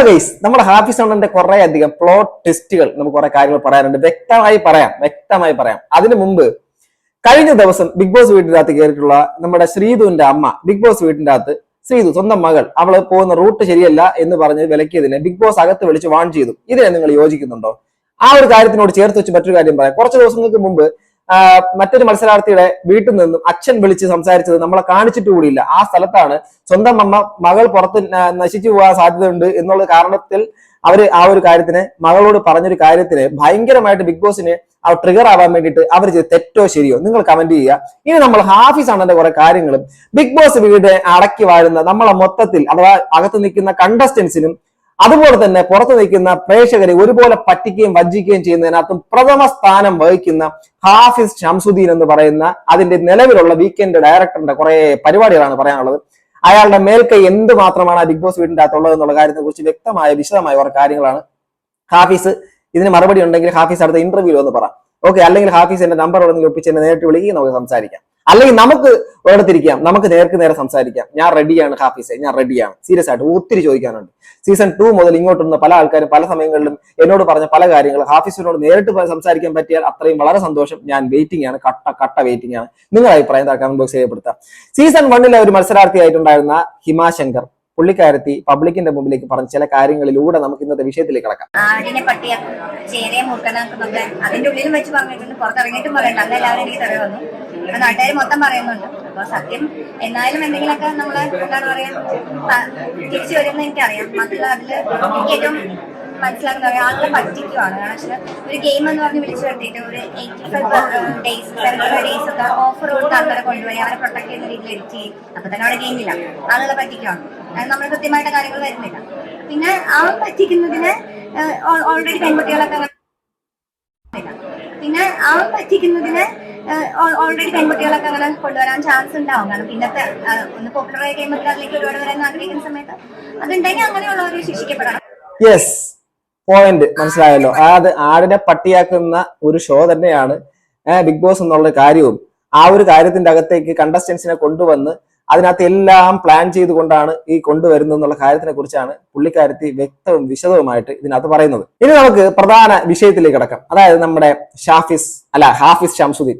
Hello guys നമ്മുടെ ഹാഫിസ് സൗണ്ടിന്റെ കുറെ അധികം പ്ലോട്ട് ടെസ്റ്റുകൾ നമുക്ക് കുറെ കാര്യങ്ങൾ പറയാനുണ്ട്. വ്യക്തമായി പറയാം വ്യക്തമായി പറയാം. അതിനു മുമ്പ് കഴിഞ്ഞ ദിവസം ബിഗ് ബോസ് വീട്ടിന്റെ അകത്ത് കയറിയിട്ടുള്ള നമ്മുടെ ശ്രീധുവിന്റെ അമ്മ ബിഗ് ബോസ് വീട്ടിന്റെ അകത്ത് ശ്രീധു സ്വന്തം മകൾ അവൾ പോകുന്ന റൂട്ട് ശരിയല്ല എന്ന് പറഞ്ഞ് വിലക്കിയതിനെ ബിഗ് ബോസ് അകത്ത് വിളിച്ച് വാൺ ചെയ്തു. ഇതിനെ നിങ്ങൾ യോജിക്കുന്നുണ്ടോ? ആ ഒരു കാര്യത്തിനോട് ചേർത്ത് വെച്ച് മറ്റൊരു കാര്യം പറയാം. കുറച്ച് ദിവസങ്ങൾക്ക് മുമ്പ് മറ്റൊരു മത്സരാർത്ഥിയുടെ വീട്ടിൽ നിന്നും അച്ഛൻ വിളിച്ച് സംസാരിച്ചത് നമ്മളെ കാണിച്ചിട്ട് കൂടിയില്ല ആ സ്ഥലത്താണ് സ്വന്തം അമ്മ മകൾ പുറത്ത് നശിച്ചു പോകാൻ സാധ്യതയുണ്ട് എന്നുള്ള കാരണത്തിൽ അവർ ആ ഒരു കാര്യത്തിന് മകളോട് പറഞ്ഞൊരു കാര്യത്തിന് ഭയങ്കരമായിട്ട് ബിഗ് ബോസിന് ആ ട്രിഗർ ആവാൻ വേണ്ടിയിട്ട് അവർ ചെയ്ത് തെറ്റോ ശരിയോ നിങ്ങൾ കമന്റ് ചെയ്യുക. ഇനി നമ്മൾ ഹാഫീസ് ആണെന്റെ കുറെ കാര്യങ്ങളും ബിഗ് ബോസ് വീട് അടക്കി വാഴുന്ന നമ്മളെ മൊത്തത്തിൽ അഥവാ അകത്ത് നിൽക്കുന്ന കണ്ടസ്റ്റൻസിനും അതുപോലെ തന്നെ പുറത്തു നിൽക്കുന്ന പ്രേക്ഷകരെ ഒരുപോലെ പറ്റിക്കുകയും വഞ്ചിക്കുകയും ചെയ്യുന്നതിനകത്തും പ്രഥമ സ്ഥാനം വഹിക്കുന്ന ഹാഫിസ് ഷംസുദ്ദീൻ എന്ന് പറയുന്ന അതിന്റെ നിലവിലുള്ള വീക്കെൻഡ് ഡയറക്ടറിന്റെ കുറെ പരിപാടികളാണ് പറയാനുള്ളത്. അയാളുടെ മേൽക്കൈ എന്ത് മാത്രമാണ് ബിഗ് ബോസ് വീടിന്റെ അകത്തുള്ളത് എന്നുള്ള കാര്യത്തെ കുറിച്ച് വ്യക്തമായ വിശദമായ കുറെ കാര്യങ്ങളാണ്. ഹാഫീസ് ഇതിന് മറുപടി ഉണ്ടെങ്കിൽ ഹാഫീസ് അടുത്ത ഇന്റർവ്യൂ ഒന്ന് പറ. ഓക്കെ അല്ലെങ്കിൽ ഹാഫീസ് എന്റെ നമ്പർ ഉണ്ടെങ്കിൽ ഒപ്പിച്ച് എന്നെ നേരിട്ട് വിളിക്കുകയും നമുക്ക് സംസാരിക്കാം. അല്ലെങ്കിൽ നമുക്ക് ഒരിടത്തിരിക്കാം നമുക്ക് നേർക്ക് നേരെ സംസാരിക്കാം. ഞാൻ റെഡിയാണ് ഹാഫീസെ ഞാൻ റെഡിയാണ് സീരിയസ് ആയിട്ട് ഒത്തിരി ചോദിക്കാനുണ്ട്. സീസൺ ടു മുതൽ ഇങ്ങോട്ടുള്ള പല ആൾക്കാരും പല സമയങ്ങളിലും എന്നോട് പറഞ്ഞ പല കാര്യങ്ങൾ ഹാഫീസിനോട് നേരിട്ട് സംസാരിക്കാൻ പറ്റിയാൽ അത്രയും വളരെ സന്തോഷം. ഞാൻ വെയിറ്റിംഗ് ആണ് കട്ട കട്ട വെയിറ്റിംഗ് ആണ്. നിങ്ങളുടെ അഭിപ്രായം കമന്റ് ബോക്സ് ചെയ്യപ്പെടുത്താം സീസൺ വണ്ണിലെ ഒരു മത്സരാർത്ഥിയായിട്ടുണ്ടായിരുന്ന ഹിമാശങ്കർ പുള്ളിക്കാരത്തി പബ്ലിക്കിന്റെ മുമ്പിലേക്ക് പറഞ്ഞ ചില കാര്യങ്ങളിലൂടെ നമുക്ക് ഇന്നത്തെ വിഷയത്തിലേക്ക് കടക്കാം. ആടിനെ പട്ടിയാക്കും ചേരയെ മൂർഖനാക്കുന്നൊക്കെ അതിന്റെ ഉള്ളിലും വെച്ച് പറഞ്ഞിട്ടുണ്ട്. പുറത്തിറങ്ങിയിട്ടും പറയണ്ട. അന്ന് എല്ലാവരും എനിക്ക് തെറി വന്നു. ഇപ്പൊ നാട്ടുകാർ മൊത്തം പറയുന്നുണ്ട്. അപ്പൊ സത്യം എന്നാലും എന്തെങ്കിലുമൊക്കെ നമ്മൾ എന്താണ് പറയാ തിരിച്ചു വരുമെന്ന് എനിക്കറിയാം. മക്കൾ അതിൽ എനിക്ക് ഏറ്റവും മനസ്സിലാക്കുന്ന പറയാം ആളുകളെ പറ്റിക്കുവാണ് കാരണം ഒരു ഗെയിം എന്ന് പറഞ്ഞ് വിളിച്ചു വരുത്തിയിട്ട് ഒരു eighty five days seventy days ഒക്കെ ഓഫർ കൊടുത്ത് ആൾക്കാരെ കൊണ്ടുപോയി. അവരെ പ്രൊട്ടക്ട് ചെയ്യുന്ന രീതിയിൽ എഡിറ്റ് ചെയ്യും. അപ്പൊ തന്നെ അവിടെ ഗെയിമില്ല ആളുകളെ പറ്റിക്കുവാണ് നമ്മൾ കൃത്യമായിട്ട് കാര്യങ്ങൾ വരുന്നില്ല. പിന്നെ ആ പറ്റിക്കുന്നതിന് ഓൾറെഡി പെൺകുട്ടികളൊക്കെ പിന്നെ ആ പറ്റിക്കുന്നതിന് ഓൾറെഡി പെൺകുട്ടികളൊക്കെ അങ്ങനെ കൊണ്ടുവരാൻ ചാൻസ് ഉണ്ടാവും. കാരണം പിന്നത്തെ ഒന്ന് പോപ്പുലറായ കഴിയുമ്പോൾ അതിലേക്ക് ഒരുപാട് വരാൻ ആഗ്രഹിക്കുന്ന സമയത്ത് അതുണ്ടെങ്കിൽ അങ്ങനെയുള്ളവർ ശിക്ഷിക്കപ്പെടണം. യെസ് പോയിന്റ് മനസ്സിലായല്ലോ? അത് ആടിനെ പട്ടിയാക്കുന്ന ഒരു ഷോ തന്നെയാണ് ബിഗ് ബോസ് എന്നുള്ള കാര്യവും. ആ ഒരു കാര്യത്തിന്റെ അകത്തേക്ക് കണ്ടസ്റ്റൻസിനെ കൊണ്ടുവന്ന് അതിനകത്ത് എല്ലാം പ്ലാൻ ചെയ്തുകൊണ്ടാണ് ഈ കൊണ്ടുവരുന്നത് എന്നുള്ള കാര്യത്തിനെ കുറിച്ചാണ് പുള്ളിക്കാരത്തി വ്യക്തവും വിശദവുമായിട്ട് ഇതിനകത്ത് പറയുന്നത്. ഇനി നമുക്ക് പ്രധാന വിഷയത്തിലേക്ക് കിടക്കാം. അതായത് നമ്മുടെ ഷാഫിസ് അല്ല ഹാഫിസ് ഷംസുദ്ദീൻ.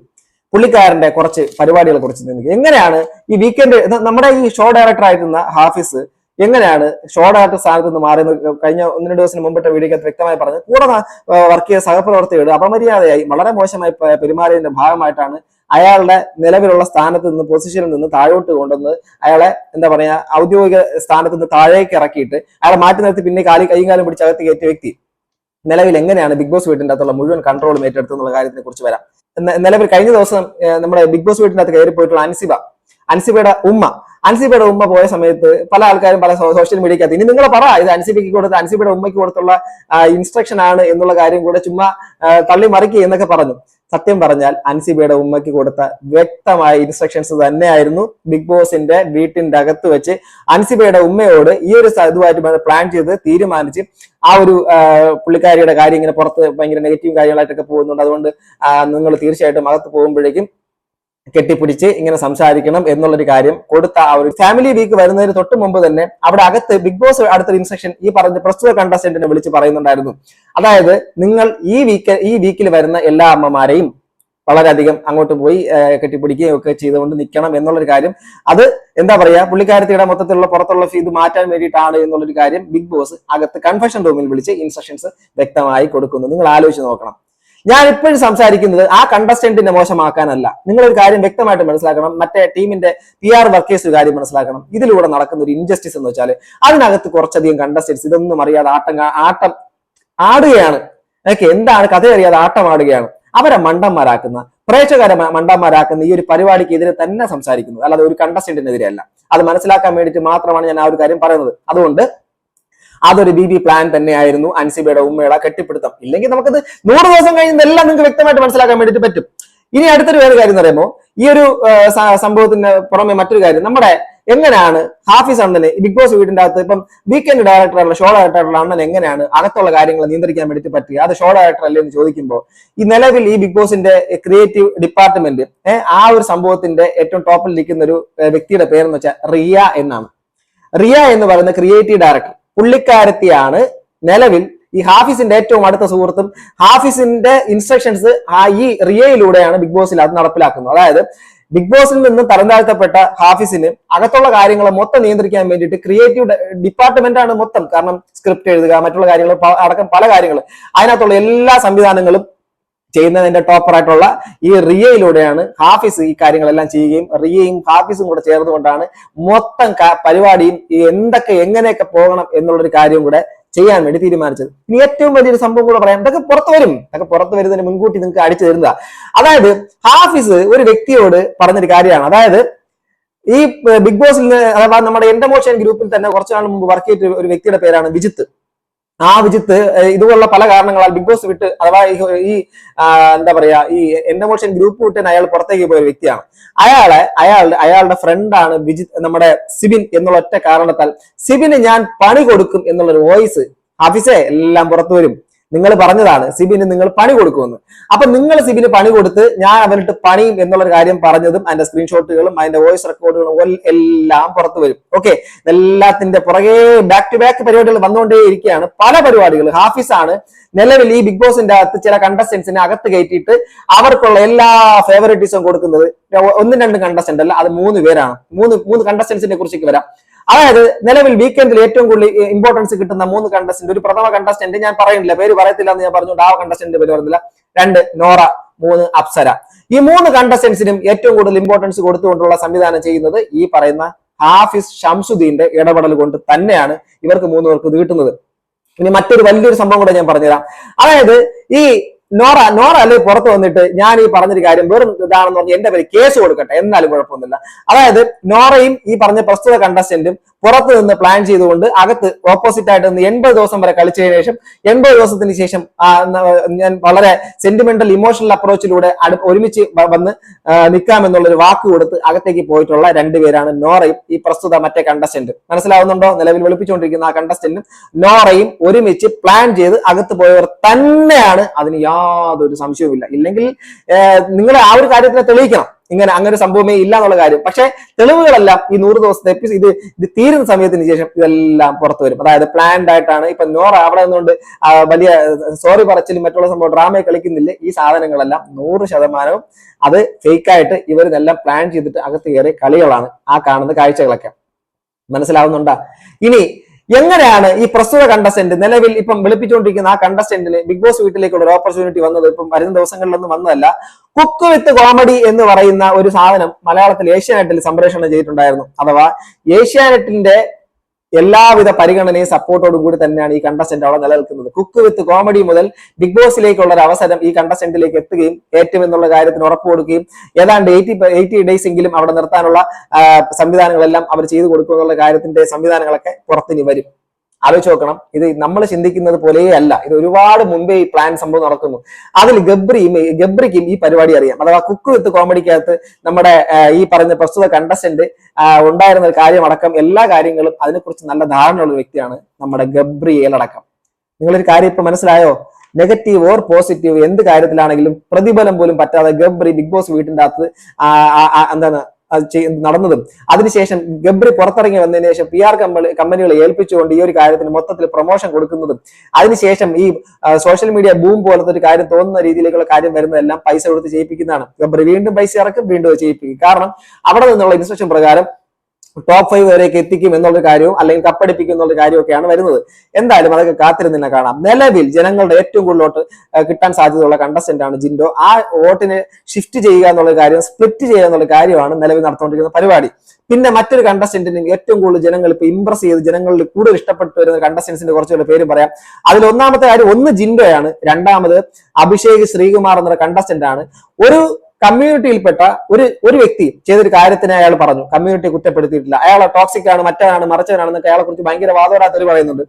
പുള്ളിക്കാരന്റെ കുറച്ച് പരിപാടികളെ കുറിച്ച് എങ്ങനെയാണ് ഈ വീക്കെൻഡ് നമ്മുടെ ഈ ഷോ ഡയറക്ടർ ആയിരുന്ന ഹാഫിസ് എങ്ങനെയാണ് ഷോർട്ടായിട്ട് സ്ഥാനത്ത് നിന്ന് മാറിയെന്ന് കഴിഞ്ഞ ഒന്ന് രണ്ട് ദിവസം മുമ്പിട്ട വീഡിയോക്ക് വ്യക്തമായി പറഞ്ഞു കൂടെ വർക്ക് ചെയ്ത സഹപ്രവർത്തകരുടെ അപമര്യാദയായി വളരെ മോശമായി പെരുമാറിയതിന്റെ ഭാഗമായിട്ടാണ് അയാളുടെ നിലവിലുള്ള സ്ഥാനത്ത് നിന്ന് പൊസിഷനിൽ നിന്ന് താഴോട്ട് കൊണ്ടുവന്ന് അയാളെ എന്താ പറയാ ഔദ്യോഗിക സ്ഥാനത്ത് നിന്ന് താഴേക്ക് ഇറക്കിയിട്ട് അയാളെ മാറ്റി നിർത്തി പിന്നെ കാലി കൈയും കാലും പിടിച്ച് അകത്ത് കയറ്റിയ വ്യക്തി. നിലവിൽ എങ്ങനെയാണ് ബിഗ് ബോസ് വീട്ടിന്റെ അകത്തുള്ള മുഴുവൻ കൺട്രോളും ഏറ്റെടുത്തെന്നുള്ള കാര്യത്തിനെ കുറിച്ച് വരാം. നിലവിൽ കഴിഞ്ഞ ദിവസം നമ്മുടെ ബിഗ് ബോസ് വീട്ടിന്റെ അകത്ത് കയറി പോയിട്ടുള്ള അൻസിബ. അൻസിബയുടെ ഉമ്മ അൻസിബയുടെ ഉമ്മ പോയ സമയത്ത് പല ആൾക്കാരും പല സോഷ്യൽ മീഡിയക്കകത്ത് ഇനി നിങ്ങൾ പറ ഇത് അൻസിബിക്ക് കൊടുത്ത അൻസിബയുടെ ഉമ്മയ്ക്ക് കൊടുത്തുള്ള ഇൻസ്ട്രക്ഷൻ ആണ് എന്നുള്ള കാര്യം കൂടെ ചുമ്മാ തള്ളി മറിക്കുക എന്നൊക്കെ പറഞ്ഞു. സത്യം പറഞ്ഞാൽ അൻസിബയുടെ ഉമ്മയ്ക്ക് കൊടുത്ത വ്യക്തമായ ഇൻസ്ട്രക്ഷൻസ് തന്നെയായിരുന്നു ബിഗ് ബോസിന്റെ വീട്ടിന്റെ അകത്ത് വെച്ച് അൻസിബയുടെ ഉമ്മയോട് ഈ ഒരു ഇതുമായിട്ട് പ്ലാൻ ചെയ്ത് തീരുമാനിച്ച് ആ ഒരു പുള്ളിക്കാരിയുടെ കാര്യം ഇങ്ങനെ പുറത്ത് ഭയങ്കര നെഗറ്റീവ് കാര്യങ്ങളായിട്ടൊക്കെ പോകുന്നുണ്ട്. അതുകൊണ്ട് നിങ്ങൾ തീർച്ചയായിട്ടും അകത്ത് പോകുമ്പോഴേക്കും കെട്ടിപ്പിടിച്ച് ഇങ്ങനെ സംസാരിക്കണം എന്നുള്ളൊരു കാര്യം കൊടുത്ത ആ ഒരു ഫാമിലി വീക്ക് വരുന്നതിന് തൊട്ട് മുമ്പ് തന്നെ അവിടെ അകത്ത് ബിഗ് ബോസ് അടുത്ത ഇൻസ്ട്രക്ഷൻ ഈ പറഞ്ഞ പ്രസ്തുത കണ്ടസ്റ്റന്റിനെ വിളിച്ച് പറയുന്നുണ്ടായിരുന്നു. അതായത് നിങ്ങൾ ഈ വീക്ക് ഈ വീക്കിൽ വരുന്ന എല്ലാ അമ്മമാരെയും വളരെയധികം അങ്ങോട്ട് പോയി കെട്ടിപ്പിടിക്കുകയും ഒക്കെ ചെയ്തുകൊണ്ട് നിൽക്കണം എന്നുള്ളൊരു കാര്യം. അത് എന്താ പറയാ പുള്ളിക്കാരത്തിയുടെ മൊത്തത്തിലുള്ള പുറത്തുള്ള ഇത് മാറ്റാൻ വേണ്ടിയിട്ടാണ് എന്നുള്ളൊരു കാര്യം ബിഗ് ബോസ് അകത്ത് കൺഫെഷൻ റൂമിൽ വിളിച്ച് ഇൻസ്ട്രക്ഷൻസ് വ്യക്തമായി കൊടുക്കുന്നു. നിങ്ങൾ ആലോചിച്ച് നോക്കണം. ഞാൻ ഇപ്പോഴും സംസാരിക്കുന്നത് ആ കണ്ടസ്റ്റന്റിനെ മോശമാക്കാനല്ല. നിങ്ങൾ ഒരു കാര്യം വ്യക്തമായിട്ട് മനസ്സിലാക്കണം. മറ്റേ ടീമിന്റെ പി ആർ വർക്കേഴ്സ് കാര്യം മനസ്സിലാക്കണം. ഇതിലൂടെ നടക്കുന്ന ഒരു ഇൻജസ്റ്റിസ് എന്ന് വെച്ചാൽ അതിനകത്ത് കുറച്ചധികം കണ്ടസ്റ്റൻസ് ഇതൊന്നും അറിയാതെ ആട്ടം ആട്ടം ആടുകയാണ്. ഓക്കെ എന്താണ് കഥ അറിയാതെ ആട്ടം ആടുകയാണ്. അവരെ മണ്ടന്മാരാക്കുന്ന പ്രേക്ഷകരെ മണ്ടന്മാരാക്കുന്ന ഈ ഒരു പരിപാടിക്ക് എതിരെ തന്നെ സംസാരിക്കുന്നത്. അല്ലാതെ ഒരു കണ്ടസ്റ്റന്റിനെതിരെ അല്ല. അത് മനസ്സിലാക്കാൻ വേണ്ടിയിട്ട് മാത്രമാണ് ഞാൻ ആ ഒരു കാര്യം പറയുന്നത്. അതുകൊണ്ട് അതൊരു ബി ബി പ്ലാൻ തന്നെയായിരുന്നു അൻസിബയുടെ ഉമ്മയുടെ കെട്ടിപ്പിടുത്തം. ഇല്ലെങ്കിൽ നമുക്കത് നൂറ് ദിവസം കഴിഞ്ഞതെല്ലാം നിങ്ങൾക്ക് വ്യക്തമായിട്ട് മനസ്സിലാക്കാൻ വേണ്ടിയിട്ട് പറ്റും. ഇനി അടുത്തൊരു വേറെ കാര്യം എന്ന് പറയുമ്പോൾ ഈ ഒരു സംഭവത്തിന് പുറമെ മറ്റൊരു കാര്യം. നമ്മുടെ എങ്ങനെയാണ് ഹാഫിസ് അണ്ണന് ബിഗ് ബോസ് വീടിന്റെ അകത്ത് ഇപ്പം വീക്കെൻഡ് ഡയറക്ടറുള്ള ഷോ ഡയറക്ടറുള്ള അണ്ണൻ എങ്ങനെയാണ് അകത്തുള്ള കാര്യങ്ങൾ നിയന്ത്രിക്കാൻ വേണ്ടിയിട്ട് പറ്റുക? അത് ഷോ ഡയറക്ടർ അല്ലേ എന്ന് ചോദിക്കുമ്പോൾ ഈ നിലവിൽ ഈ ബിഗ് ബോസിന്റെ ക്രിയേറ്റീവ് ഡിപ്പാർട്ട്മെന്റ് ആ ഒരു സംഭവത്തിന്റെ ഏറ്റവും ടോപ്പിൽ നിൽക്കുന്ന ഒരു വ്യക്തിയുടെ പേരെന്ന് വെച്ചാൽ റിയ എന്നാണ്. റിയ എന്ന് പറയുന്ന ക്രിയേറ്റീവ് ഡയറക്ടർ പുള്ളിക്കാരത്തിയാണ് നിലവിൽ ഈ ഹാഫിസിന്റെ ഏറ്റവും അടുത്ത സുഹൃത്തും ഹാഫിസിന്റെ ഇൻസ്ട്രക്ഷൻസ് ആ ഈ റിയയിലൂടെയാണ് ബിഗ് ബോസിൽ അത് നടപ്പിലാക്കുന്നത്. അതായത് ബിഗ് ബോസിൽ നിന്ന് തരംതാഴ്ത്തപ്പെട്ട ഹാഫിസിന് അകത്തുള്ള കാര്യങ്ങൾ മൊത്തം നിയന്ത്രിക്കാൻ വേണ്ടിയിട്ട് ക്രിയേറ്റീവ് ഡിപ്പാർട്ട്മെന്റ് ആണ് മൊത്തം. കാരണം സ്ക്രിപ്റ്റ് എഴുതുക മറ്റുള്ള കാര്യങ്ങൾ അടക്കം പല കാര്യങ്ങൾ. അതിനകത്തുള്ള എല്ലാ സംവിധാനങ്ങളും ചെയ്യുന്നതിന്റെ ടോപ്പറായിട്ടുള്ള ഈ റിയയിലൂടെയാണ് ഹാഫിസ് ഈ കാര്യങ്ങളെല്ലാം ചെയ്യുകയും റിയയും ഹാഫിസും കൂടെ ചേർന്നുകൊണ്ടാണ് മൊത്തം പരിപാടിയും ഈ എന്തൊക്കെ എങ്ങനെയൊക്കെ പോകണം എന്നുള്ളൊരു കാര്യം കൂടെ ചെയ്യാൻ വേണ്ടി തീരുമാനിച്ചത്. ഇനി ഏറ്റവും വലിയൊരു സംഭവം കൂടെ പറയാം. ഇതൊക്കെ പുറത്തു വരും. ഇതൊക്കെ പുറത്തു വരുന്നതിന് മുൻകൂട്ടി നിങ്ങൾക്ക് അടിച്ചു തരുന്നതാ. അതായത് ഹാഫിസ് ഒരു വ്യക്തിയോട് പറഞ്ഞൊരു കാര്യമാണ്. അതായത് ഈ ബിഗ് ബോസിൽ അഥവാ നമ്മുടെ എൻഡമോഷൻ ഗ്രൂപ്പിൽ തന്നെ കുറച്ചു നാൾ മുമ്പ് വർക്ക് ചെയ്ത ഒരു വ്യക്തിയുടെ പേരാണ് വിജിത്ത്. ആ വിജിത്ത് ഇതുപോലുള്ള പല കാരണങ്ങളാൽ ബിഗ് ബോസ് വിട്ട് അഥവാ ഈ- എന്താ പറയാ ഈ എൻഡമോഷൻ ഗ്രൂപ്പ് വിട്ട് അയാൾ പുറത്തേക്ക് പോയ വ്യക്തിയാണ്. അയാളെ അയാളുടെ അയാളുടെ ഫ്രണ്ടാണ് വിജിത് നമ്മുടെ സിബിൻ എന്നുള്ള ഒറ്റ കാരണത്താൽ സിബിന് ഞാൻ പണി കൊടുക്കും എന്നുള്ളൊരു വോയിസ് ഹാഫിസെ എല്ലാം പുറത്തു വരും. നിങ്ങൾ പറഞ്ഞതാണ് സിബിന് നിങ്ങൾ പണി കൊടുക്കുമെന്ന്. അപ്പൊ നിങ്ങൾ സിബിന് പണി കൊടുത്ത് ഞാൻ അവനിട്ട് പണിയും എന്നുള്ളൊരു കാര്യം പറഞ്ഞതും അതിന്റെ സ്ക്രീൻഷോട്ടുകളും അതിന്റെ വോയിസ് റെക്കോർഡുകളും എല്ലാം പുറത്തു വരും. ഓക്കെ എല്ലാത്തിന്റെ പുറകെ ബാക്ക് ടു ബാക്ക് പരിപാടികൾ വന്നുകൊണ്ടേ ഇരിക്കുകയാണ് പല പരിപാടികൾ. ഹാഫിസ് ആണ് നിലവിൽ ഈ ബിഗ് ബോസിന്റെ അകത്ത് ചില കണ്ടസ്റ്റന്റ്സിനെ അകത്ത് കയറ്റിയിട്ട് അവർക്കുള്ള എല്ലാ ഫേവറേറ്റീസും കൊടുക്കുന്നത്. ഒന്നും രണ്ടും കണ്ടസ്റ്റന്റ് അല്ല അത് മൂന്ന് പേരാണ്. മൂന്ന് മൂന്ന് കണ്ടസ്റ്റന്റ്സിനെ കുറിച്ചേക്ക് വരാം. അതായത് നിലവിൽ വീക്കെൻഡിൽ ഏറ്റവും കൂടുതൽ ഇമ്പോർട്ടൻസ് കിട്ടുന്ന മൂന്ന് കണ്ടസ്റ്റന്റ് ഒരു പ്രഥമ കണ്ടസ്റ്റന്റ് ഞാൻ പറയുന്നില്ല. പേര് പറയത്തില്ല എന്ന് ഞാൻ പറഞ്ഞുകൊണ്ട് ആ കണ്ടസ്റ്റന്റ് പേര് പറയുന്നില്ല രണ്ട് നോറ മൂന്ന് അപ്സര. ഈ മൂന്ന് കണ്ടസ്റ്റൻസിനും ഏറ്റവും കൂടുതൽ ഇമ്പോർട്ടൻസ് കൊടുത്തുകൊണ്ടുള്ള സംവിധാനം ചെയ്യുന്നത് ഈ പറയുന്ന ഹാഫിസ് ഷംസുദ്ദീന്റെ ഇടപെടൽ കൊണ്ട് തന്നെയാണ് ഇവർക്ക് മൂന്ന് പേർക്ക് കിട്ടുന്നത്. ഇനി മറ്റൊരു വലിയൊരു സംഭവം കൂടെ ഞാൻ പറഞ്ഞുതരാം. അതായത് ഈ നോറ നോറ അല്ലെ പുറത്ത് വന്നിട്ട് ഞാൻ ഈ പറഞ്ഞൊരു കാര്യം വെറും ഇതാണെന്ന് പറഞ്ഞ് എന്റെ പേര് കേസ് കൊടുക്കട്ടെ എന്നാലും കുഴപ്പമൊന്നുമില്ല. അതായത് നോറയും ഈ പറഞ്ഞ പ്രസ്തുത കണ്ടസ്റ്റന്റും പുറത്ത് നിന്ന് പ്ലാൻ ചെയ്തുകൊണ്ട് അകത്ത് ഓപ്പോസിറ്റ് ആയിട്ട് നിന്ന് എൺപത് ദിവസം വരെ കളിച്ചതിന് ശേഷം എൺപത് ദിവസത്തിന് ശേഷം ഞാൻ വളരെ സെന്റിമെന്റൽ ഇമോഷണൽ അപ്രോച്ചിലൂടെ ഒരുമിച്ച് വന്ന് നിൽക്കാം എന്നുള്ളൊരു വാക്ക് കൊടുത്ത് അകത്തേക്ക് പോയിട്ടുള്ള രണ്ടുപേരാണ് നോറയും ഈ പ്രസ്തുത മറ്റേ കണ്ടസ്റ്റന്റ് മനസ്സിലാവുന്നുണ്ടോ? നിലവിൽ വിളിപ്പിച്ചുകൊണ്ടിരിക്കുന്ന ആ കണ്ടസ്റ്റന്റും നോറയും ഒരുമിച്ച് പ്ലാൻ ചെയ്ത് അകത്ത് പോയവർ തന്നെയാണ്. അതിന് യാതൊരു സംശയവുമില്ല. ഇല്ലെങ്കിൽ നിങ്ങൾ ആ ഒരു കാര്യത്തിനെ തെളിയിക്കണം. ഇങ്ങനെ അങ്ങനെ സംഭവമേ ഇല്ല എന്നുള്ള കാര്യം. പക്ഷെ തെളിവുകളെല്ലാം ഈ നൂറ് ദിവസത്തെ ഇത് ഇത് തീരുന്ന സമയത്തിന് ശേഷം ഇതെല്ലാം പുറത്തു വരും. അതായത് പ്ലാൻഡ് ആയിട്ടാണ് ഇപ്പൊ നോറ അവിടെ നിന്നുകൊണ്ട് വലിയ സോറി പറച്ചിലും മറ്റുള്ള സംഭവം ഡ്രാമയെ കളിക്കുന്നില്ല? ഈ സാധനങ്ങളെല്ലാം നൂറ് ശതമാനവും അത് ഫേക്കായിട്ട് ഇവരിതെല്ലാം പ്ലാൻ ചെയ്തിട്ട് അകത്ത് കയറിയ കളികളാണ് ആ കാണുന്ന കാഴ്ചകളൊക്കെ. മനസ്സിലാവുന്നുണ്ടാ? ഇനി എങ്ങനെയാണ് ഈ പ്രസ്തുത കണ്ടസ്റ്റന്റ് നിലവിൽ ഇപ്പം വിളിപ്പിച്ചുകൊണ്ടിരിക്കുന്ന ആ കണ്ടസ്റ്റന്റിന് ബിഗ് ബോസ് വീട്ടിലേക്കുള്ള ഒരു ഓപ്പർച്യൂണിറ്റി വന്നത്? ഇപ്പം വരുന്ന ദിവസങ്ങളിലൊന്നും വന്നതല്ല. കുക്ക് വിത്ത് കോമഡി എന്ന് പറയുന്ന ഒരു സാധനം മലയാളത്തിൽ ഏഷ്യാനെറ്റിൽ സംപ്രേഷണം ചെയ്തിട്ടുണ്ടായിരുന്നു. അഥവാ ഏഷ്യാനെറ്റിന്റെ എല്ലാവിധ പരിഗണനയും സപ്പോർട്ടോടും കൂടി തന്നെയാണ് ഈ കണ്ടസ്റ്റന്റ് അവിടെ നിലനിൽക്കുന്നത്. കുക്ക് വിത്ത് കോമഡി മുതൽ ബിഗ് ബോസിലേക്കുള്ള ഒരു അവസരം ഈ കണ്ടസ്റ്റന്റിലേക്ക് എത്തുകയും ഏറ്റവും എന്നുള്ള കാര്യത്തിന് ഉറപ്പ് കൊടുക്കുകയും ഏതാണ്ട് എയ്റ്റി എയ്റ്റി ഡേയ്സ് എങ്കിലും അവിടെ നിർത്താനുള്ള സംവിധാനങ്ങളെല്ലാം അവർ ചെയ്തു കൊടുക്കുക എന്നുള്ള കാര്യത്തിന്റെ സംവിധാനങ്ങളൊക്കെ പുറത്തിനി വരും. ആലോചിച്ച് നോക്കണം. ഇത് നമ്മൾ ചിന്തിക്കുന്നത് പോലെയല്ല. ഇത് ഒരുപാട് മുമ്പേ ഈ പ്ലാൻ സംഭവം നടക്കുന്നു. അതിൽ ഗബ്രിയും ഗബ്രിക്കും ഈ പരിപാടി അറിയാം. അഥവാ കുക്ക് വിത്ത് കോമഡിക്കകത്ത് നമ്മുടെ ഈ പറഞ്ഞ പ്രസ്തുത കണ്ടസ്റ്റന്റ് ഉണ്ടായിരുന്ന ഒരു കാര്യമടക്കം എല്ലാ കാര്യങ്ങളും അതിനെക്കുറിച്ച് നല്ല ധാരണയുള്ള വ്യക്തിയാണ് നമ്മുടെ ഗബ്രിയേൽ അടക്കം. നിങ്ങളൊരു കാര്യം ഇപ്പൊ മനസ്സിലായോ? നെഗറ്റീവ് ഓർ പോസിറ്റീവ് എന്ത് കാര്യത്തിലാണെങ്കിലും പ്രതിഫലം പോലും പറ്റാതെ ഗബ്രി ബിഗ് ബോസ് വീട്ടിന്റെ അകത്ത് എന്താണ് നടന്നതും. അതിനുശേഷം ഗബ്രി പുറത്തിറങ്ങി വന്നതിന് ശേഷം പി ആർ കമ്പനി കമ്പനികളെ ഏൽപ്പിച്ചുകൊണ്ട് ഈ ഒരു കാര്യത്തിന് മൊത്തത്തിൽ പ്രൊമോഷൻ കൊടുക്കുന്നതും. അതിനുശേഷം ഈ സോഷ്യൽ മീഡിയ ബൂം പോലത്തെ ഒരു കാര്യം തോന്നുന്ന രീതിയിലേക്കുള്ള കാര്യം വരുന്നതെല്ലാം പൈസ കൊടുത്ത് ചെയ്യിപ്പിക്കുന്നതാണ്. ഗബ്രി വീണ്ടും പൈസ ഇറക്കും വീണ്ടും ചെയ്യിപ്പിക്കും. കാരണം അവിടെ നിന്നുള്ള ഇൻസ്ട്രക്ഷൻ പ്രകാരം ടോപ്പ് ഫൈവ് വരെയൊക്കെ എത്തിക്കും എന്നുള്ള കാര്യവും അല്ലെങ്കിൽ കപ്പടിപ്പിക്കും എന്നുള്ള കാര്യമൊക്കെയാണ് വരുന്നത്. എന്തായാലും അതൊക്കെ കാത്തിരുന്ന് കാണാം. നിലവിൽ ജനങ്ങളുടെ ഏറ്റവും കൂടുതലോട്ട് കിട്ടാൻ സാധ്യതയുള്ള കണ്ടസ്റ്റന്റ് ആണ് ജിൻഡോ. ആ വോട്ടിനെ ഷിഫ്റ്റ് ചെയ്യുക എന്നുള്ള കാര്യം സ്പ്ലിറ്റ് ചെയ്യുക എന്നുള്ള കാര്യമാണ് നിലവിൽ നടത്തുകൊണ്ടിരിക്കുന്ന പരിപാടി. പിന്നെ മറ്റൊരു കണ്ടസ്റ്റന്റിന് ഏറ്റവും കൂടുതൽ ജനങ്ങൾ ഇപ്പൊ ഇംപ്രസ് ചെയ്ത് ജനങ്ങളിൽ കൂടുതൽ ഇഷ്ടപ്പെട്ടു വരുന്ന കണ്ടസ്റ്റന്റ്സിന്റെ കുറച്ചുകൂടെ പേര് പറയാം. അതിൽ ഒന്നാമത്തെ കാര്യം ഒന്ന് ജിൻഡോയാണ്. രണ്ടാമത് അഭിഷേക് ശ്രീകുമാർ എന്ന കണ്ടസ്റ്റന്റ് ആണ്. ഒരു കമ്മ്യൂണിറ്റിയിൽപ്പെട്ട ഒരു ഒരു വ്യക്തി ചെയ്തൊരു കാര്യത്തിന് അയാൾ പറഞ്ഞു. കമ്മ്യൂണിറ്റി കുറ്റപ്പെടുത്തിയിട്ടില്ല. അയാളെ ടോക്സിക് ആണ് മറ്റവനാണ് മറിച്ചവനാണെന്നൊക്കെ അയാളെ കുറിച്ച് ഭയങ്കര വാദോരാത്തവർ പറയുന്നുണ്ട്.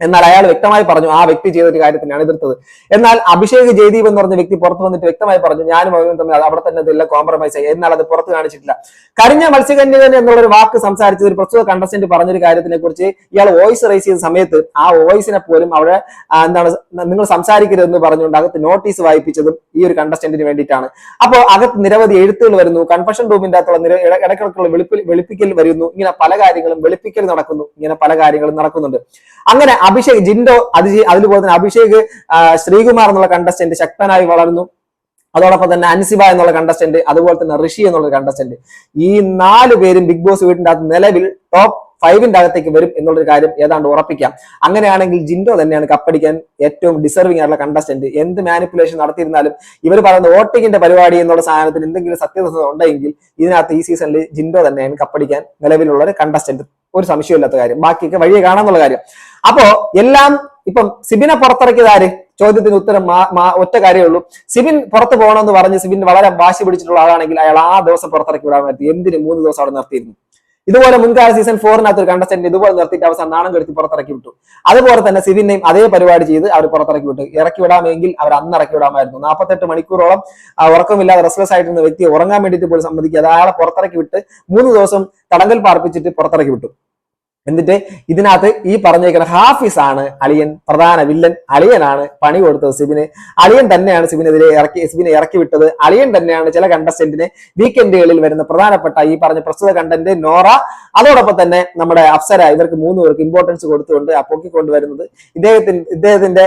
എന്നാൽ അയാൾ വ്യക്തമായി പറഞ്ഞു ആ വ്യക്തി ചെയ്ത ഒരു കാര്യത്തിനാണ് എതിർത്തത്. എന്നാൽ അഭിഷേക് ജയദീപ് എന്ന് പറഞ്ഞ വ്യക്തി പുറത്തു വന്നിട്ട് വ്യക്തമായി പറഞ്ഞു ഞാനും അവനും തമ്മിൽ അവിടെ തന്നെ ഇതെല്ലാം കോംപ്രമൈസ് ആയി. എന്നാൽ അത് പുറത്ത് കാണിച്ചിട്ടില്ല. കരിഞ്ഞ മത്സ്യകന്യകൻ എന്നുള്ള ഒരു വാക്ക് സംസാരിച്ചത് ഒരു പ്രസ്തുത കണ്ടസ്റ്റന്റ് പറഞ്ഞൊരു കാര്യത്തിനെ കുറിച്ച് ഇയാൾ വോയിസ് റേസ് ചെയ്ത സമയത്ത് ആ വോയിസിനെ പോലും അവിടെ എന്താണ് നിങ്ങൾ സംസാരിക്കരുതെന്ന് പറഞ്ഞുകൊണ്ട് അകത്ത് നോട്ടീസ് വായിപ്പിച്ചതും ഈ ഒരു കണ്ടസ്റ്റന്റിന് വേണ്ടിയിട്ടാണ്. അപ്പോൾ അകത്ത് നിരവധി എഴുത്തുകൾ വരുന്നു കൺഫഷൻ റൂമിന്റെ അകത്തുള്ള നിര- ഇടക്കിടക്കുള്ള വെളുപ്പിൽ വെളുപ്പിക്കൽ വരുന്നു ഇങ്ങനെ പല കാര്യങ്ങളും വെളുപ്പിക്കൽ നടക്കുന്നു ഇങ്ങനെ പല കാര്യങ്ങളും നടക്കുന്നുണ്ട്. അങ്ങനെ അഭിഷേക് ജിൻഡോ അത് അതിലുപോലെ തന്നെ അഭിഷേക് ശ്രീകുമാർ എന്നുള്ള കണ്ടസ്റ്റന്റ് ശക്തനായി വളർന്നു അതോടൊപ്പം തന്നെ അൻസിബ എന്നുള്ള കണ്ടസ്റ്റന്റ് അതുപോലെ തന്നെ ഋഷി എന്നുള്ള കണ്ടസ്റ്റന്റ് ഈ നാല് പേരും ബിഗ് ബോസ് വീടിന്റെ അകത്ത് നിലവിൽ ടോപ്പ് ഫൈവിന്റെ അകത്തേക്ക് വരും എന്നുള്ളൊരു കാര്യം ഏതാണ്ട് ഉറപ്പിക്കാം. അങ്ങനെയാണെങ്കിൽ ജിൻഡോ തന്നെയാണ് കപ്പടിക്കാൻ ഏറ്റവും ഡിസർവിംഗ് ആയിട്ടുള്ള കണ്ടസ്റ്റന്റ് എന്ത് മാനിപ്പുലേഷൻ നടത്തിയിരുന്നാലും ഇവർ പറയുന്ന വോട്ടിങ്ങിന്റെ പരിപാടി എന്നുള്ള സാധനത്തിന് എന്തെങ്കിലും സത്യസന്ധത ഉണ്ടെങ്കിൽ ഇതിനകത്ത് ഈ സീസണിൽ ജിൻഡോ തന്നെയാണ് കപ്പടിക്കാൻ നിലവിലുള്ള ഒരു കണ്ടസ്റ്റന്റ് ഒരു സംശയമില്ലാത്ത കാര്യം. ബാക്കിയൊക്കെ വഴിയെ കാണാന്നുള്ള കാര്യം. അപ്പോ എല്ലാം ഇപ്പം സിബിനെ പുറത്തിറക്കിയത് ആര്? ചോദ്യത്തിന് ഉത്തരം ഒറ്റ കാര്യമേ ഉള്ളൂ. സിബിൻ പുറത്ത് പോകണമെന്ന് പറഞ്ഞ് സിബിൻ വളരെ വാശി പിടിച്ചിട്ടുള്ള ആളാണെങ്കിൽ അയാൾ ആ ദിവസം പുറത്തിറക്കി വിടാൻ പറ്റി എന്തിന് മൂന്ന് ദിവസം അവിടെ നിർത്തിയിരുന്നു? ഇതുപോലെ മുൻകാല സീസൺ ഫോറിനകത്ത് ഒരു കണ്ടസ്റ്റന്റ് ഇതുപോലെ നിർത്തിയിട്ട് അവസാനം നാണം കെടുത്തി പുറത്തിറക്കി വിട്ടു. അതുപോലെ തന്നെ സിബിനെയും അതേ പരിപാടി ചെയ്ത് അവർ പുറത്തിറക്കി വിട്ടു. ഇറക്കി വിടാമെങ്കിൽ അവർ അന്ന് ഇറക്കി വിടാമായിരുന്നു. നാൽപ്പത്തെട്ട് മണിക്കൂറോളം ഉറക്കമില്ലാതെ റെസ്ലെസ് ആയിട്ടുള്ള വ്യക്തി ഉറങ്ങാൻ വേണ്ടിയിട്ട് പോലും സമ്മതിക്കുക അയാളെ പുറത്തിറക്കി വിട്ട് മൂന്ന് ദിവസം തടങ്കൽ പാർപ്പിച്ചിട്ട് പുറത്തിറക്കി വിട്ടു. എന്നിട്ട് ഇതിനകത്ത് ഈ പറഞ്ഞേക്കുന്ന ഹാഫിസ് ആണ് അളിയൻ പ്രധാന വില്ലൻ അളിയനാണ് പണി കൊടുത്തത് സിബിന്. അളിയൻ തന്നെയാണ് സിബിനെതിരെ ഇറക്കി സിബിനെ ഇറക്കി വിട്ടത്. അളിയൻ തന്നെയാണ് ചില കണ്ടസ്റ്റന്റിനെ വീക്കെൻഡുകളിൽ വരുന്ന പ്രധാനപ്പെട്ട ഈ പറഞ്ഞ പ്രസ്തുത കണ്ടന്റ് നോറ. അതോടൊപ്പം തന്നെ നമ്മുടെ അപ്സര ഇവർക്ക് മൂന്ന് പേർക്ക് ഇമ്പോർട്ടൻസ് കൊടുത്തുകൊണ്ട് അപ്പോക്കി കൊണ്ടുവരുന്നത് ഇദ്ദേഹത്തിന് ഇദ്ദേഹത്തിന്റെ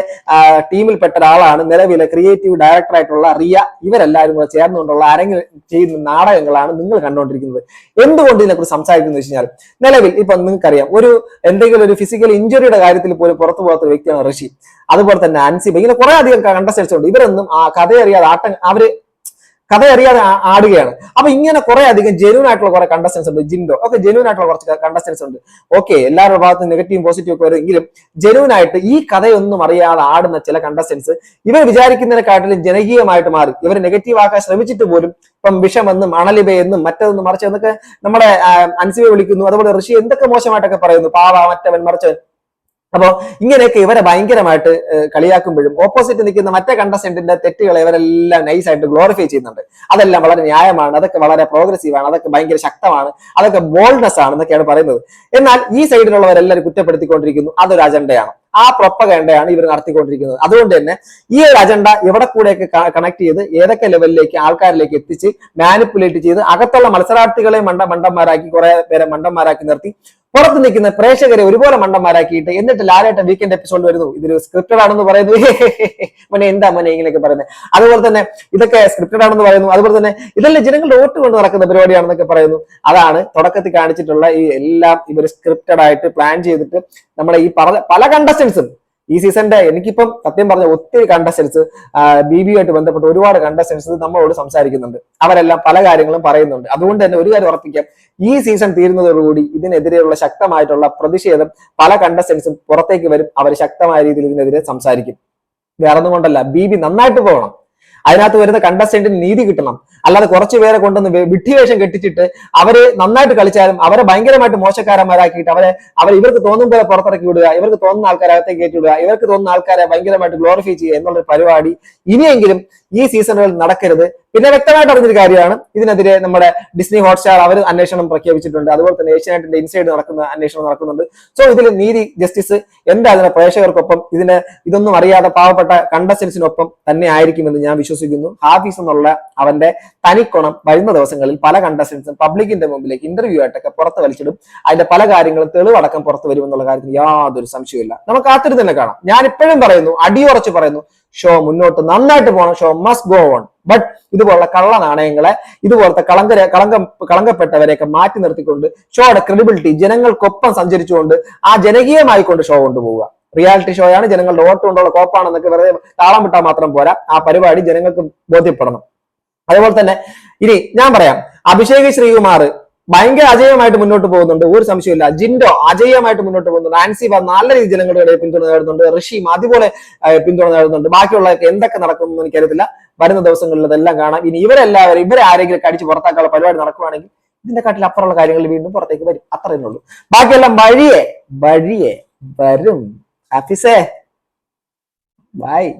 ടീമിൽ ടീമിൽപ്പെട്ട ഒരാളാണ്. നിലവിലെ ക്രിയേറ്റീവ് ഡയറക്ടർ ആയിട്ടുള്ള റിയ. ഇവരെല്ലാവരും കൂടെ ചേർന്നുകൊണ്ടുള്ള ആരെങ്കിലും ചെയ്യുന്ന നാടകങ്ങളാണ് നിങ്ങൾ കണ്ടുകൊണ്ടിരിക്കുന്നത്. എന്തുകൊണ്ട് ഇതിനെക്കുറിച്ച് സംസാരിക്കുന്നത് വെച്ച് കഴിഞ്ഞാൽ നിലവിൽ ഇപ്പൊ നിങ്ങൾക്കറിയാം ഒരു എന്തെങ്കിലും ഒരു ഫിസിക്കൽ ഇഞ്ചുറിയുടെ കാര്യത്തിൽ പോലും പുറത്തു പോകാത്ത ഒരു വ്യക്തിയാണ് ഋഷി. അതുപോലെ തന്നെ അൻസിബ. ഇങ്ങനെ കുറെ അധികം കണ്ടസ്റ്റൻസ് ഉണ്ട്. ഇവരൊന്നും ആ കഥയറിയാതെ ആട്ടം അവർ കഥ അറിയാതെ ആടുകയാണ്. അപ്പൊ ഇങ്ങനെ കുറെ അധികം ജെനുവൻ ആയിട്ടുള്ള കുറെ കണ്ടസ്റ്റൻസ് ഉണ്ട്. ജിൻഡോ. ഒക്കെ ജെനുവൻ ആയിട്ടുള്ള കുറച്ച് കണ്ടസ്റ്റൻസ് ഉണ്ട്. ഓക്കെ എല്ലാവരുടെ ഭാഗത്തും നെഗറ്റീവും പോസിറ്റീവ് ഒക്കെ വരുമെങ്കിലും ജെനുവൻ ആയിട്ട് ഈ കഥയൊന്നും അറിയാതെ ആടുന്ന ചില കണ്ടസ്റ്റൻസ് ഇവർ വിചാരിക്കുന്നതിനെക്കാട്ടിലും ജനകീയമായിട്ട് മാറി. ഇവർ നെഗറ്റീവ് ആക്കാൻ ശ്രമിച്ചിട്ട് പോലും ഇപ്പം വിഷമെന്നും അണലിബയെന്നും മറ്റതൊന്നും മറിച്ചെന്നൊക്കെ നമ്മുടെ അൻസിബെ വിളിക്കുന്നു. അതുപോലെ ഋഷി എന്തൊക്കെ മോശമായിട്ടൊക്കെ പറയുന്നു? പാവ മറ്റവൻ മറിച്ചവൻ. അപ്പോ ഇങ്ങനെയൊക്കെ ഇവരെ ഭയങ്കരമായിട്ട് കളിയാക്കുമ്പോഴും ഓപ്പോസിറ്റ് നിൽക്കുന്ന മറ്റേ കണ്ടസ്റ്റന്റിന്റെ തെറ്റുകളെ ഇവരെല്ലാം നൈസായിട്ട് ഗ്ലോറിഫൈ ചെയ്യുന്നുണ്ട്. അതെല്ലാം വളരെ ന്യായമാണ് അതൊക്കെ വളരെ പ്രോഗ്രസീവ് ആണ് അതൊക്കെ ഭയങ്കര ശക്തമാണ് അതൊക്കെ ബോൾഡ്നെസ് ആണ് എന്നൊക്കെയാണ് പറയുന്നത്. എന്നാൽ ഈ സൈഡിലുള്ളവരെല്ലാവരും കുറ്റപ്പെടുത്തിക്കൊണ്ടിരിക്കുന്നു അതൊരു അജണ്ടയാണ് ആ പ്രൊപ്പകണ്ടയാണ് ഇവർ നടത്തിക്കൊണ്ടിരിക്കുന്നത്. അതുകൊണ്ട് തന്നെ ഈ ഒരു അജണ്ട എവിടെ കൂടെയൊക്കെ കണക്ട് ചെയ്ത് ഏതൊക്കെ ലെവലിലേക്ക് ആൾക്കാരിലേക്ക് എത്തിച്ച് മാനിപ്പുലേറ്റ് ചെയ്ത് അകത്തുള്ള മത്സരാർത്ഥികളെ മണ്ട മണ്ടന്മാരാക്കി കുറെ പേരെ മണ്ടന്മാരാക്കി നിർത്തി പുറത്ത് നിൽക്കുന്ന പ്രേക്ഷകരെ ഒരുപോലെ മണ്ടന്മാരാക്കിയിട്ട് എന്നിട്ട് ലാലേട്ടൻ വീക്കെൻഡ് എപ്പിസോഡ് വരുന്നു. ഇതൊരു സ്ക്രിപ്റ്റഡ് ആണെന്ന് പറയുന്നു. മോനെ എന്താ മനെ ഇങ്ങനെയൊക്കെ പറയുന്നത്? അതുപോലെ തന്നെ ഇതൊക്കെ സ്ക്രിപ്റ്റഡ് ആണെന്ന് പറയുന്നു. അതുപോലെ തന്നെ ഇതെല്ലാം ജനങ്ങളുടെ വോട്ട് കൊണ്ട് നടക്കുന്ന പരിപാടിയാണെന്നൊക്കെ പറയുന്നു. അതാണ് തുടക്കത്തിൽ കാണിച്ചിട്ടുള്ള ഈ എല്ലാം ഇവർ സ്ക്രിപ്റ്റഡ് ആയിട്ട് പ്ലാൻ ചെയ്തിട്ട് നമ്മളെ ഈ പല കണ്ടസ്റ്റൻസും ഈ സീസണിന്റെ എനിക്കിപ്പം സത്യം പറഞ്ഞ ഒത്തിരി കണ്ടസ്റ്റൻസ് ബി ബി ആയിട്ട് ബന്ധപ്പെട്ട് ഒരുപാട് കണ്ടസ്റ്റൻസ് നമ്മളോട് സംസാരിക്കുന്നുണ്ട്. അവരെല്ലാം പല കാര്യങ്ങളും പറയുന്നുണ്ട്. അതുകൊണ്ട് തന്നെ ഒരു കാര്യം ഉറപ്പിക്കാം. ഈ സീസൺ തീരുന്നതോടുകൂടി ഇതിനെതിരെയുള്ള ശക്തമായിട്ടുള്ള പ്രതിഷേധം പല കണ്ടസ്റ്റൻസും പുറത്തേക്ക് വരും. അവർ ശക്തമായ രീതിയിൽ ഇതിനെതിരെ സംസാരിക്കും. വേറെ ഒന്നും കൊണ്ടല്ല. ബി ബി നന്നായിട്ട് പോകണം. അതിനകത്ത് വരുന്ന കണ്ടസ്റ്റന്റിന് നീതി കിട്ടണം. അല്ലാതെ കുറച്ച് പേരെ കൊണ്ടുവന്ന് വിട്ടിവേഷം കെട്ടിച്ചിട്ട് അവർ നന്നായിട്ട് കളിച്ചാലും അവരെ ഭയങ്കരമായിട്ട് മോശക്കാരന്മാരാക്കിയിട്ട് അവരെ അവർ ഇവർക്ക് തോന്നും പോലെ പുറത്തിറക്കി വിടുക ഇവർക്ക് തോന്നുന്ന ആൾക്കാരെ അകത്തേക്ക് കയറ്റി വിടുക ഇവർക്ക് തോന്നുന്ന ആൾക്കാരെ ഭയങ്കരമായിട്ട് ഗ്ലോറിഫൈ ചെയ്യുക എന്നുള്ള പരിപാടി ഇനിയെങ്കിലും ഈ സീസണുകളിൽ നടക്കരുത്. പിന്നെ വ്യക്തമായിട്ട് അറിഞ്ഞൊരു കാര്യമാണ്. ഇതിനെതിരെ നമ്മുടെ ഡിസ്നി ഹോട്ട്സ്റ്റാർ അവർ അന്വേഷണം പ്രഖ്യാപിച്ചിട്ടുണ്ട്. അതുപോലെ തന്നെ ഏഷ്യാനെറ്റിന്റെ ഇൻസൈഡ് നടക്കുന്ന അന്വേഷണം നടക്കുന്നുണ്ട്. സോ ഇതിൽ നീതി ജസ്റ്റിസ് എന്താ എന്തായാലും പ്രേക്ഷകർക്കൊപ്പം ഇതിന് ഇതൊന്നും അറിയാതെ പാവപ്പെട്ട കണ്ടസ്റ്റൻസിനൊപ്പം തന്നെ ആയിരിക്കുമെന്ന് ഞാൻ വിശ്വസിക്കുന്നു. ഹാഫീസ് എന്നുള്ള അവന്റെ തനിക്കുണം വരുന്ന ദിവസങ്ങളിൽ പല കണ്ടസ്റ്റൻസും പബ്ലിക്കിന്റെ മുമ്പിലേക്ക് ഇന്റർവ്യൂ ആയിട്ടൊക്കെ പുറത്ത് വലിച്ചിടും. അതിന്റെ പല കാര്യങ്ങളും തെളിവടക്കം പുറത്ത് വരുമെന്നുള്ള കാര്യത്തിൽ യാതൊരു സംശയമില്ല നമുക്ക് കാത്തിരുന്ന് തന്നെ കാണാം. ഞാൻ ഇപ്പോഴും പറയുന്നു അടിയുറച്ച് പറയുന്നു ഷോ മുന്നോട്ട് നന്നായിട്ട് പോകണം show must go on but ഇതുപോലുള്ള കള്ള നാണയങ്ങളെ ഇതുപോലത്തെ കളങ്ക കളങ്ക കളങ്കപ്പെട്ടവരെയൊക്കെ മാറ്റി നിർത്തിക്കൊണ്ട് ഷോയുടെ ക്രെഡിബിലിറ്റി ജനങ്ങൾക്കൊപ്പം സഞ്ചരിച്ചുകൊണ്ട് ആ ജനകീയമായിക്കൊണ്ട് ഷോ കൊണ്ടുപോവുക. റിയാലിറ്റി ഷോയാണ് ജനങ്ങളുടെ വോട്ട് കൊണ്ടുള്ള കോപ്പാണെന്നൊക്കെ വെറുതെ താളം വിട്ടാൽ മാത്രം പോരാ. ആ പരിപാടി ജനങ്ങൾക്ക് ബോധ്യപ്പെടണം. അതുപോലെ തന്നെ ഇനി ഞാൻ പറയാം. അഭിഷേക് ശ്രീകുമാർ ഭയങ്കര അജയമായിട്ട് മുന്നോട്ട് പോകുന്നുണ്ട്. ഒരു സംശയമില്ല ജിൻഡോ അജയമായിട്ട് മുന്നോട്ട് പോകുന്നുണ്ട്. ആൻസി ബ നല്ല രീതിയിൽ ജനങ്ങളുടെ പിന്തുണ നേടുന്നുണ്ട്. ഋഷിയും അതുപോലെ പിന്തുണ നേടുന്നുണ്ട്. ബാക്കിയുള്ളവർക്ക് എന്തൊക്കെ നടക്കുന്നു എന്ന് എനിക്കറിയത്തില്ല. വരുന്ന ദിവസങ്ങളിൽ ഇതെല്ലാം കാണാം. ഇനി ഇവരെല്ലാവരും ഇവരെ ആരെങ്കിലും കടിച്ച് പുറത്താക്കാനുള്ള പരിപാടി നടക്കുവാണെങ്കിൽ ഇതിന്റെ കാട്ടിൽ അപ്പുറമുള്ള കാര്യങ്ങൾ വീണ്ടും പുറത്തേക്ക് വരും. അത്രയേ ഉള്ളൂ. ബാക്കിയെല്ലാം വഴിയെ വഴിയെ വരും. ബൈ